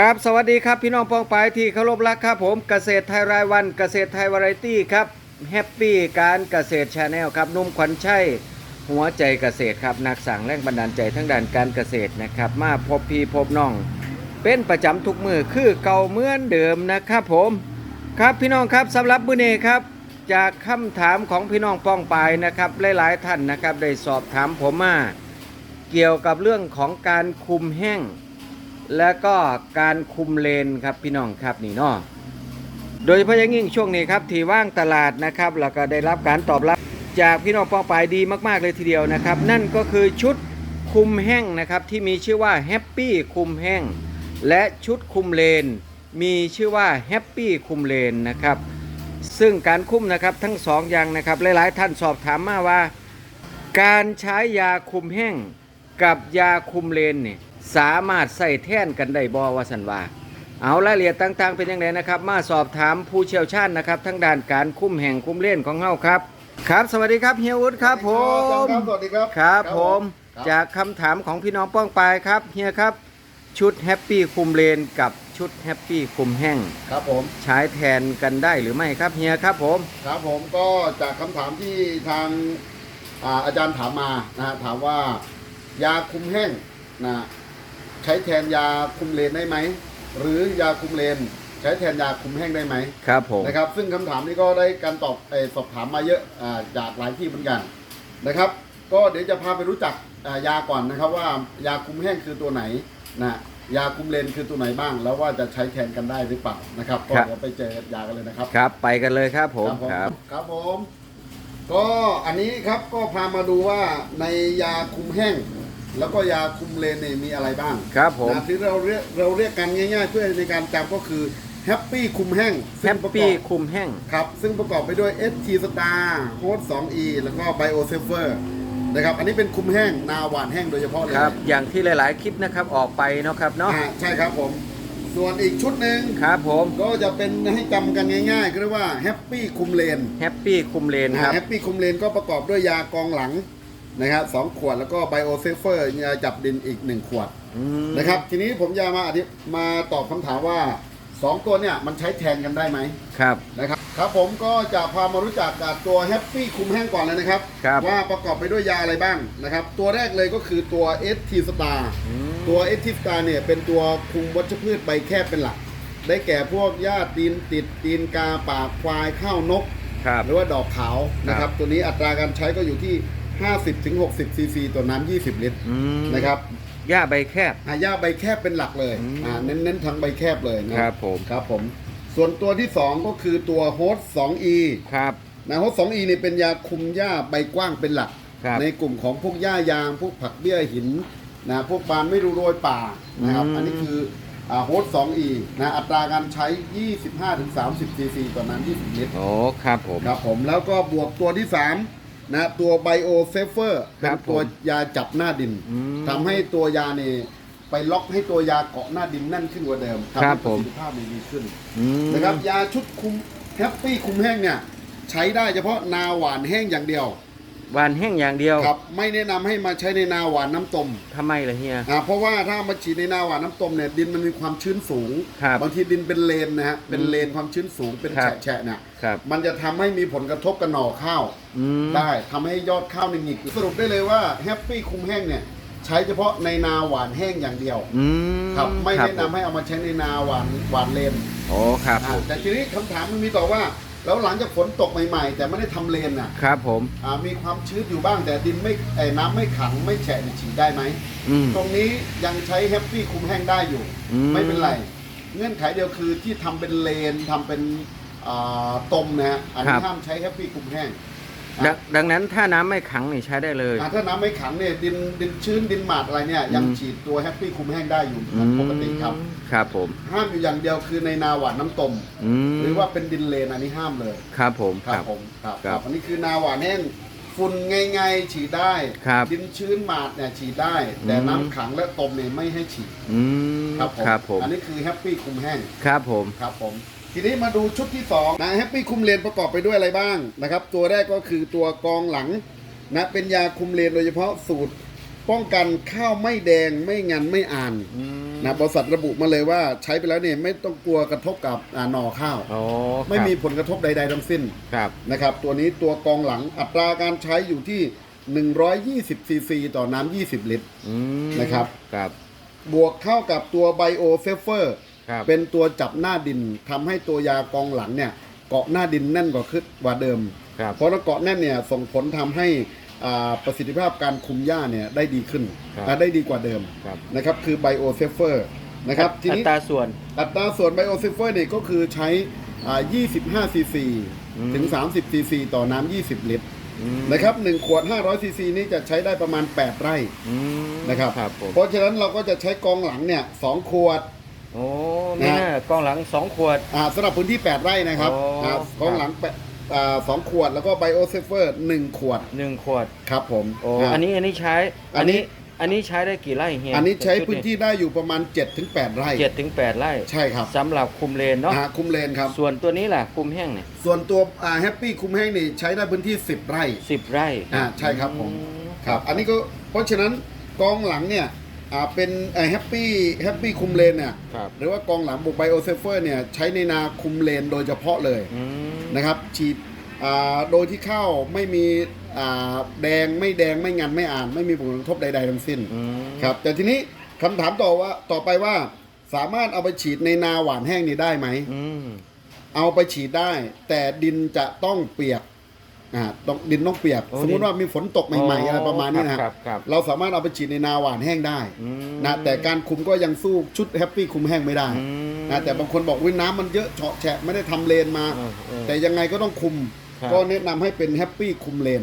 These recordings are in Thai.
ครับสวัสดีครับพี่น้องปองปายที่เคารพรักครับผมเกษตรไทยรายวันเกษตรไทยวาไรตี้ครับแฮปปี้การเกษตรชาแนลครับนุ่มขวัญชัยหัวใจเกษตรครับนักสั่งแรงบันดาลใจทั้งด้านการเกษตรนะครับ มาพบพี่พบน้อง เป็นประจำทุกมือคือเก่าเหมือนเดิมนะครับผมครับพี่น้องครับสำหรับมื้อนี้ครับ จากคำถามของพี่น้องป้องปายนะครับหลาย ๆ ท่านนะครับได้สอบถามผมมาเกี่ยวกับเรื่องของการคุมแห้ง แล้วก็การคุมเลนครับพี่น้องครับนี่เนาะโดยเฉพาะอย่างยิ่งช่วงนี้ครับที่ว่างตลาดนะครับแล้วก็ได้รับการตอบรับจากพี่น้องปองปายดีมาก ๆ เลยทีเดียวนะครับ นั่นก็คือชุดคุมแห้งนะครับที่มีชื่อว่าแฮปปี้คุมแห้งและชุดคุมเลน มีชื่อว่าแฮปปี้คุมเลนนะครับซึ่งการคุมนะครับทั้งสองอย่างนะครับหลาย ๆ ท่านสอบถามมาว่า การใช้ยาคุมแห้งกับยาคุมเลนเนี่ย สามารถใส่แท่นกันได้บ่ว่าสันว่า เอารายละเอียดต่างๆเป็นยังไงนะครับ มาสอบถามผู้เชี่ยวชาญนะครับทั้งด้านการคุมแห่งคุมเล่นของเฮาครับ ครับ สวัสดีครับเฮียวุฒิครับผมครับสวัสดีครับ ครับผมครับจากคำถามของพี่น้องป้องปายครับเฮียครับ ชุดแฮปปี้คุมเลนกับชุดแฮปปี้คุมแห้ง ครับผม ใช้แทนกันได้หรือไม่ครับเฮียครับผม ครับผมก็จากคำถามที่ทางอ่าอาจารย์ถามมานะฮะถามว่ายาคุมแห้งนะ ใช้แทนยาคุมเลนได้ไหม หรือยาคุมเลน ใช้แทนยาคุมแห้งได้ไหมครับผมนะครับ ซึ่งคำถามนี้ก็ได้การตอบเออสอบถามมาเยอะอาจากหลายที่เหมือนกันนะครับ ก็เดี๋ยวจะพาไปรู้จักอ่ายาก่อนนะครับ ว่ายาคุมแห้งคือตัวไหนนะยาคุมเลนคือตัวไหนบ้าง แล้วว่าจะใช้แทนกันได้หรือเปล่านะครับก็เดี๋ยวไปเจอยากันเลยนะครับครับ ไปกันเลยครับผมครับครับผม ก็อันนี้ครับก็พามาดูว่าในยาคุมแห้ง แล้วก็ยาคุมเลนเนี่ยมีอะไรบ้างครับผม นะที่เราเรียกเราเรียกกันง่ายๆ เพื่อในการจำก็คือแฮปปี้คุมแห้งแฮซึ่งปประกปี้อบคุมแห้ง ครับ ซึ่งประกอบไปด้วย ST Star Host 2E แล้วก็ Bio s a f e r นะครับ อันนี้เป็นคุมแห้ง นาหวานแห้งโดยเฉพาะเลยครับ อย่างที่หลาย ๆ คลิปนะครับออกไปเนาะครับเนาะ อ่าใช่ครับผม ส่วนอีกชุดหนึ่งครับผม ก็จะเป็นให้จำกันง่ายๆก็เรียกว่าแฮปปี้คุมเลนแฮปปี้คุมเลนครับ แฮปปี้คุมเลนก็ประกอบด้วยยากองหลัง นะครับสองขวดแล้วก็ไบโอเซฟเฟอร์ยาจับดินอีก1ขวดอืมนะครับ ทีนี้ผมจะมาอธิมาตอบคำถามว่า2ตัวเนี่ยมันใช้แทนกันได้ไหม ครับ นะครับครับผมก็จะพามารู้จักกับตัวแฮปปี้คุมแห้งก่อนเลยนะครับ ครับ ว่าประกอบไปด้วยยาอะไรบ้างนะครับ ตัวแรกเลยก็คือตัว ST Star อืม ตัว ST Star เนี่ยเป็นตัวคุมวัชพืชใบแคบเป็นหลัก ได้แก่พวกหญ้าตีนติดตีนกาปากควายข้าวนก ครับ หรือว่าดอกขาวนะคครัรับบตัวนี้อัตราการใช้ก็อยู่ที่ 50ถึง60ซีซีต่อน้ำ20 ลิตรอืมนะครับหญ้าใบแคบ อาย่าใบแคบเป็นหลักเลยอืม อ่าเน้นๆทั้งใบแคบเลยนะ ครับผมครับผม ส่วนตัวที่ 2 ก็คือตัวโฮส 2E ครับ นะโฮส 2E นี่เป็นยาคุมหญ้าใบกว้างเป็นหลัก ครับในกลุ่มของพวกหญ้ายาง พวกผักเบี้ยหินนะพวกบานไม่รู้โรยป่านะครับ อืม อันนี้คือโฮส 2E นะอัตราการใช้ 25-30 ซีซีต่อน้ำ20 ลิตร โอ้ครับผม ครับผมแล้วก็บวกตัวที่ 3 นะตัวไบโอเซฟเฟอร์คเป็รันบตัวผมยาจับหน้าดินอืมทำให้ตัวยาเนี่ยไปล็อกให้ตัวยาเกาะหน้าดินแน่นขึ้นกว่าเดิมทำครัให้บปผระม สิทธิภาพมันดีขึ้น อืม นะครับยาชุดคุมแฮปปี้คุมแห้งเนี่ยใช้ได้เฉพาะนาหวานแห้งอย่างเดียว หวานแห้งอย่างเดียวครับไม่แนะนำให้มาใช้ในนาหวานน้ำต้มทำไมล่ะเฮีย อ่าเพราะว่าถ้ามาฉีดในนาหวานน้ำต้มเนี่ยดินมันมีความชื้นสูงครับบางทีดินเป็นเลนนะฮะเป็นเลนความชื้นสูงเป็นครับแฉะๆเนี่ยครับ มันจะทำให้มีผลกระทบกับหน่อข้าว อืม ได้ทำให้ยอดข้าวในหงิกสรุปได้เลยว่าแฮปปี้คุมแห้งเนี่ยใช้เฉพาะในนาหวานแห้งอย่างเดียวอืมครับไม่ครับแนะนำให้เอามาใช้ในนาหวานหวานเลน โอ้ครับผอ่ามแต่ทีนี้คำถามมันมีต่อว่า แล้วหลังจากฝนตกใหม่ๆ แต่ไม่ได้ทำเลนน่ะครับผม อ่ามีความชื้นอยู่บ้างแต่ดินไม่ไอ้น้ำไม่ขังไม่แฉะเนี่ยฉีดได้ไหม อืม ตรงนี้ยังใช้แฮปปี้คุมแห้งได้อยู่ อืม ไม่เป็นไร เงื่อนไขเดียวคือที่ทำเป็นเลนทำเป็นอ่าตมนะฮะอันนี้ห้ามใช้แฮปปี้คุมแห้ง ดังดังนั้นถ้าน้ำไม่ขังนี่ใช้ได้เลย อ่าถ้าน้ำไม่ขังเนี่ยดินดินชื้นดินหมาดอะไรเนี่ยยังอืม ฉีดตัวแฮปปี้คุมแห้งได้อยู่เหมือนปกติครับ อืมครับผม ห้ามอยู่อย่างเดียวคือในนาหวานน้ำตม อืมหรือว่าเป็นดินเลนอันนี้ห้ามเลย ครับผม ครับผมครับครับอันนี้คือนาหวานแห้งฝุ่นไงๆฉีดได้ ครับดินชื้นหมาดเนี่ยฉีดได้ แต่อืม น้ำขังและตมเนี่ยไม่ให้ฉีดอืมครับผมครับผมอันนี้คือแฮปปี้คุมแห้งครับผม ครับผม ทีนี้มาดูชุดที่2นะแฮปปี้คุมเลนประกอบไปด้วยอะไรบ้างนะครับ ตัวแรกก็คือตัวกองหลังนะเป็นยาคุมเลนโดยเฉพาะสูตร ป้องกันข้าวไม่แดงไม่งันไม่อ่านอืมนะบริษัทระบุมาเลยว่าใช้ไปแล้วเนี่ยไม่ต้องกลัวกระทบกับอ่าหน่อข้าวโอ้ไม่มีครับผลกระทบใด ๆ ทั้งสิ้นครับนะครับ ตัวนี้ตัวกองหลังอัตราการใช้อยู่ที่ 120ซีซีต่อน้ำ20 ลิตรอืมนะครับครับ บวกเข้ากับตัวไบโอเซฟเฟอร์ ครับ เป็นตัวจับหน้าดินทำให้ตัวยากองหลังเนี่ยเกาะหน้าดินแน่นกว่าขึ้นกว่าเดิม ครับ เพราะถ้าเกาะแน่นเนี่ยส่งผลทำให้อ่าประสิทธิภาพการคุมหญ้าเนี่ยได้ดีขึ้นครับอ่าได้ดีกว่าเดิมครับ นะครับคือไบโอเซฟเฟอร์นะครับทีอันี้ตราส่วน อัตราส่วนไบโอเซฟเฟอร์เนี่ยก็คือใช้อ่า25ซีซีอืม ถึง 30ซีซีต่อน้ำ20 ลิตรอืมนะครับ1ขวด500ซีซีนี่จะใช้ได้ประมาณ 8 ไร่ อืมนะครับ ครับผม เพราะฉะนั้นเราก็จะใช้กองหลังเนี่ยสองขวด โอ้ไม่น่ากล้องหลังสองขวด อ่าสำหรับพื้นที่ 8 ไร่นะครับโอ้อ่ากองหลังแปดอ่าสองขวดแล้วก็ไบโอเซฟเฟอร์หนึ่งขวดหนึ่งขวดครับผมโอ้อ่าอันนี้อันนี้ใช้อัอันนนี้นี้ อันนี้ใช้ได้กี่ไร่เฮียอันนี้ใช้พื้นที่ได้อยู่ประมาณ 7-8 ไร่ เจ็ดถึงแปดไร่ใช่ครับสำหรับคุมเลนเนาะอ่าคุมเลนครับ ส่วนตัวนี้ล่ะคุมแห้งเนี่ยส่วนตัวแฮปปี้คุมแห้งนี่ใช้ได้พื้นที่ 10 ไร่สิบไร่อ่าใช่ครับผม อืครับ อันนี้ก็เพราะฉะนั้นกองหลังเนี่ย อ่าเป็นแฮปปี้แฮปปี้คุมเลนเนี่ยครับหรือว่ากองหลังบวกไบโอเซฟเฟอร์เนี่ยใช้ในนาคุมเลนโดยเฉพาะเลยอืมนะครับฉีดอ่าโดยที่ข้าวไม่มีอ่าแดงไม่แดงไม่งันไม่อ่าน ไม่มีผลกระทบใด ๆ ทั้งสิ้น อืม ครับแต่ทีนี้คำถามต่อว่าต่อไปว่าสามารถเอาไปฉีดในนาหวานแห้งนี่ได้ไหม อืม เอาไปฉีดได้ แต่ดินจะต้องเปียก อ่าต้องดินต้องเปียก โอ้สมมุติว่ามีฝนตกใหม่ๆอะไรประมาณนี้นะคครัรับบครับเราสามารถเอาไปฉีดในนาหวานแห้งได้อืม นะแต่การคุมก็ยังสู้ชุดแฮปปี้คุมแห้งไม่ได้อืม นะแต่บางคนบอกวิน้ำมันเยอะเฉาะแฉะไม่ได้ทำเลนมา เออเออแต่ยังไงก็ต้องคุม ครับ ก็แนะนำให้เป็นแฮปปี้คุมเลน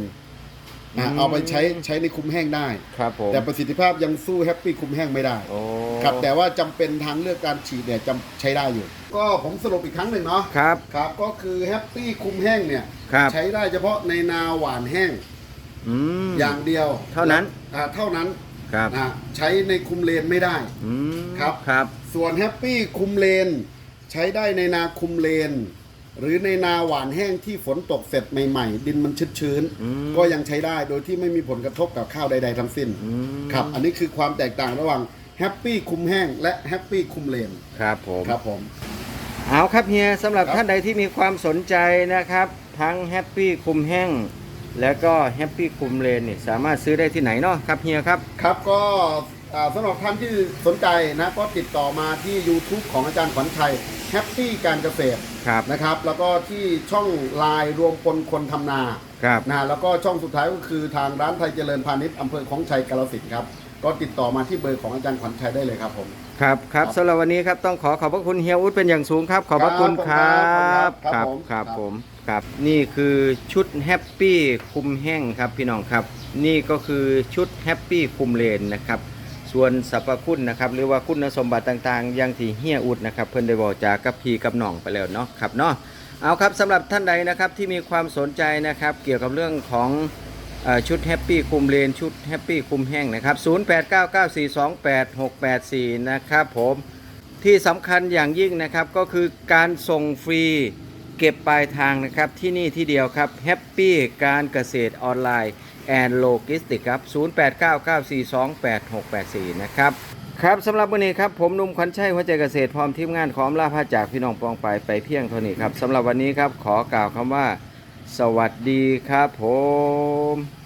อะอืมเอาไปใช้ใช้ในคุมแห้งได้ ครับผม แต่ประสิทธิภาพยังสู้แฮปปี้คุมแห้งไม่ได้โอ้ครับแต่ว่าจำเป็นทางเลือกการฉีดเนี่ยจำใช้ได้อยู่ ก็ผมสรุปอีกครั้งหนึ่งเนาะครับครับก็คือแฮปปี้คุมแห้งเนี่ยครับ ใช้ได้เฉพาะในนาหวานแห้งอืม อย่างเดียวเท่านั้น อ่าเท่านั้นครับอ่าใช้ในคุมเลนไม่ได้ อืมครับ ครับ ส่วนแฮปปี้คุมเลน ใช้ได้ในนาคุมเลน หรือในนาหวานแห้งที่ฝนตกเสร็จใหม่ๆ ดินมันชื้นอืมๆก็ยังใช้ได้โดยที่ไม่มีผลกระทบกับข้าวใด ๆทั้งสิ้นอืมครับ อันนี้คือความแตกต่างระหว่างแฮปปี้คุมแห้งและแฮปปี้คุมเลนครับผมครับผมเอาครับเฮียสำหรับครับท่านใดที่มีความสนใจนะครับ ทั้งแฮปปี้คุมแห้งแล้วก็แฮปปี้คุมเลนนี่สามารถซื้อได้ที่ไหนเนาะครับเฮียครับ ครับก็อ่า สำหรับท่านที่สนใจนะก็ติดต่อมาที่ YouTube ของอาจารย์ขวัญชัยแฮปปี้การเกษตรครับนะครับ แล้วก็ที่ช่องไลน์รวมพลคนทำนาครับนะแล้วก็ช่องสุดท้ายก็คือทางร้านไทยเจริญพาณิชย์อำเภอของชัยกาลสินธุ์ครับ ก็ติดต่อมาที่เบอร์ของอาจารย์ขวัญชัยได้เลยครับผมครับครับครับสำหรับวันนี้ครับต้องขอขอบพระคุณเฮียอุดเป็นอย่างสูงครับ ขอบพระคุณครัครับบครับครับผมครับครับผมครับนี่คือชุดแฮปปี้คุมแห้งครับพี่น้องครับ นี่ก็คือชุดแฮปปี้คุมเลนนะครับ ส่วนสรรพคุณนะครับหรือว่าคุณสมบัติต่างๆ อย่างที่เฮียอุดนะครับเพิ่นได้บอกจากกับพีกับน้องไปแล้วเนาะครับเนาะเอาครับสำหรับท่านใดนะครับที่มีความสนใจนะครับเกี่ยวกับเรื่องของอชุดแฮปปี้คุมเลนชุดแฮปปี้คุมแห้งนะครับ 0899428684 นะครับผมที่สำคัญอย่างยิ่งนะครับก็คือการส่งฟรีเก็บปลายทางนะครับที่นี่ที่เดียวครับแฮปปี้การเกษตรออนไลน์ แอนโลจิสติกครับ 0899428684 นะครับ ครับสำหรับวันนี้ครับ ผมนุ่มขวัญชัยหัวใจเกษตรพร้อมทีมงานขอมลาพาจากพี่น้องปองไปไปเพียงเท่านี้ครับสำหรับวันนี้ครับขอกล่าวคำว่า สวัสดีครับผม